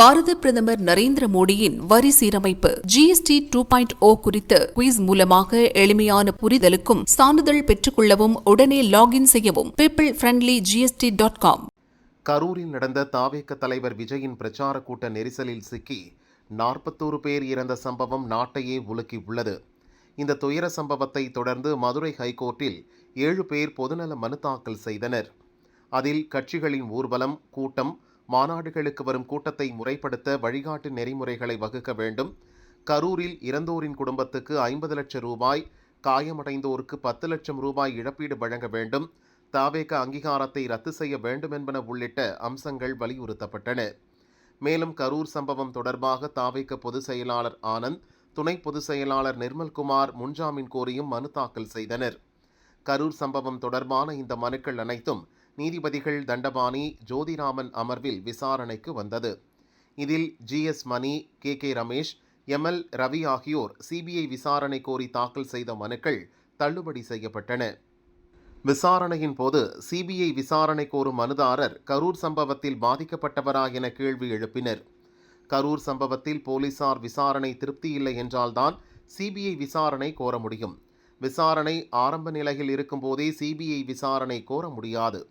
பாரத பிரதமர் நரேந்திர மோடியின் வரி சீரமைப்பு ஜிஎஸ்டி டூ பாயிண்ட் ஓ குறித்த குயிஸ் மூலமாக எளிமையான புரிதலுக்கும் சான்றிதழ் பெற்றுக்கொள்ளவும் உடனே லாகின் செய்யவும் people friendly GST dot com கரூரில் நடந்த தாவேக்க தலைவர் விஜயின் பிரச்சார கூட்ட நெரிசலில் சிக்கி நாற்பத்தோரு பேர் இறந்த சம்பவம் நாட்டையே உலுக்கியுள்ளது இந்த துயர சம்பவத்தை தொடர்ந்து மதுரை ஹைகோர்ட்டில் ஏழு பேர் பொதுநல மனு தாக்கல் செய்தனர். அதில் கட்சிகளின் ஊர்வலம் கூட்டம் மாநாடுகளுக்கு வரும் கூட்டத்தை முறைப்படுத்த வழிகாட்டு நெறிமுறைகளை வகுக்க வேண்டும். கரூரில் இறந்தோரின் குடும்பத்துக்கு ஐம்பது லட்சம் ரூபாய் காயமடைந்தோருக்கு பத்து லட்சம் ரூபாய் இழப்பீடு வழங்க வேண்டும். தாவேக அங்கீகாரத்தை ரத்து செய்ய வேண்டும் என்பன உள்ளிட்ட அம்சங்கள் வலியுறுத்தப்பட்டன. மேலும் கரூர் சம்பவம் தொடர்பாக தாவேக பொதுச் செயலாளர் ஆனந்த் துணை பொதுச் செயலாளர் நிர்மல்குமார் முன்ஜாமீன் கோரியும் மனு தாக்கல் செய்தனர். கரூர் சம்பவம் தொடர்பான இந்த மனுக்கள் அனைத்தும் நீதிபதிகள் தண்டபாணி ஜோதிராமன் அமர்வில் விசாரணைக்கு வந்தது. இதில் GS Mani K. K. Ramesh ML Ravi ஆகியோர் சிபிஐ விசாரணை கோரி தாக்கல் செய்த மனுக்கள் தள்ளுபடி செய்யப்பட்டன. விசாரணையின் போது சிபிஐ விசாரணை கோரும் மனுதாரர் கரூர் சம்பவத்தில் பாதிக்கப்பட்டவரா என கேள்வி எழுப்பினர். கரூர் சம்பவத்தில் போலீசார் விசாரணை திருப்தி இல்லை என்றால்தான் சிபிஐ விசாரணை கோர முடியும். விசாரணை ஆரம்ப நிலையில் இருக்கும்போதே சிபிஐ விசாரணை கோர முடியாது.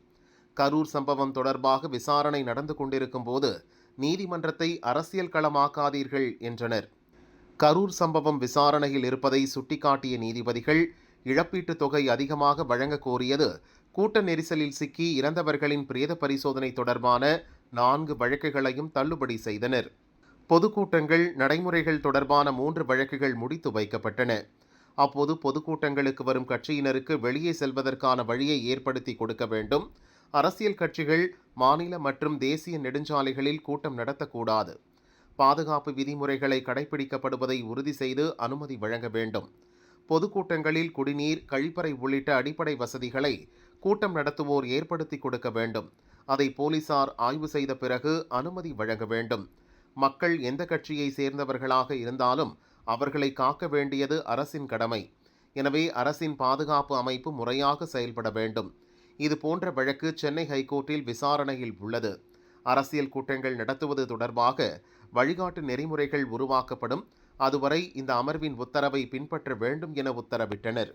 கரூர் சம்பவம் தொடர்பாக விசாரணை நடந்து கொண்டிருக்கும் போது நீதிமன்றத்தை அரசியல் களமாக்காதீர்கள் என்றனர். கரூர் சம்பவம் விசாரணையில் இருப்பதை சுட்டிக்காட்டிய நீதிபதிகள் இழப்பீட்டுத் தொகை அதிகமாக வழங்க கோரியது கூட்ட நெரிசலில் சிக்கி இறந்தவர்களின் பிரேத பரிசோதனை தொடர்பான நான்கு வழக்குகளையும் தள்ளுபடி செய்தனர். பொதுக்கூட்டங்கள் நடைமுறைகள் தொடர்பான மூன்று வழக்குகள் முடித்து வைக்கப்பட்டன. அப்போது பொதுக்கூட்டங்களுக்கு வரும் கட்சியினருக்கு வெளியே செல்வதற்கான வழியை ஏற்படுத்தி கொடுக்க வேண்டும். அரசியல் கட்சிகள் மாநில மற்றும் தேசிய நெடுஞ்சாலைகளில் கூட்டம் நடத்தக்கூடாது. பாதுகாப்பு விதிமுறைகளை கடைபிடிக்கப்படுவதை உறுதி செய்து அனுமதி வழங்க வேண்டும். பொதுக்கூட்டங்களில் குடிநீர் கழிப்பறை உள்ளிட்ட அடிப்படை வசதிகளை கூட்டம் நடத்துவோர் ஏற்படுத்தி கொடுக்க வேண்டும். அதை போலீசார் ஆய்வு செய்த பிறகு அனுமதி வழங்க வேண்டும். மக்கள் எந்த கட்சியை சேர்ந்தவர்களாக இருந்தாலும் அவர்களை காக்க வேண்டியது அரசின் கடமை. எனவே அரசின் பாதுகாப்பு அமைப்பு முறையாக செயல்பட வேண்டும். இது போன்ற வழக்கு சென்னை ஹைகோர்ட்டில் விசாரணையில் உள்ளது. அரசியல் கூட்டங்கள் நடத்துவது தொடர்பாக வழிகாட்டு நெறிமுறைகள் உருவாக்கப்படும். அதுவரை இந்த அமர்வின் உத்தரவை பின்பற்ற வேண்டும் என உத்தரவிட்டனர்.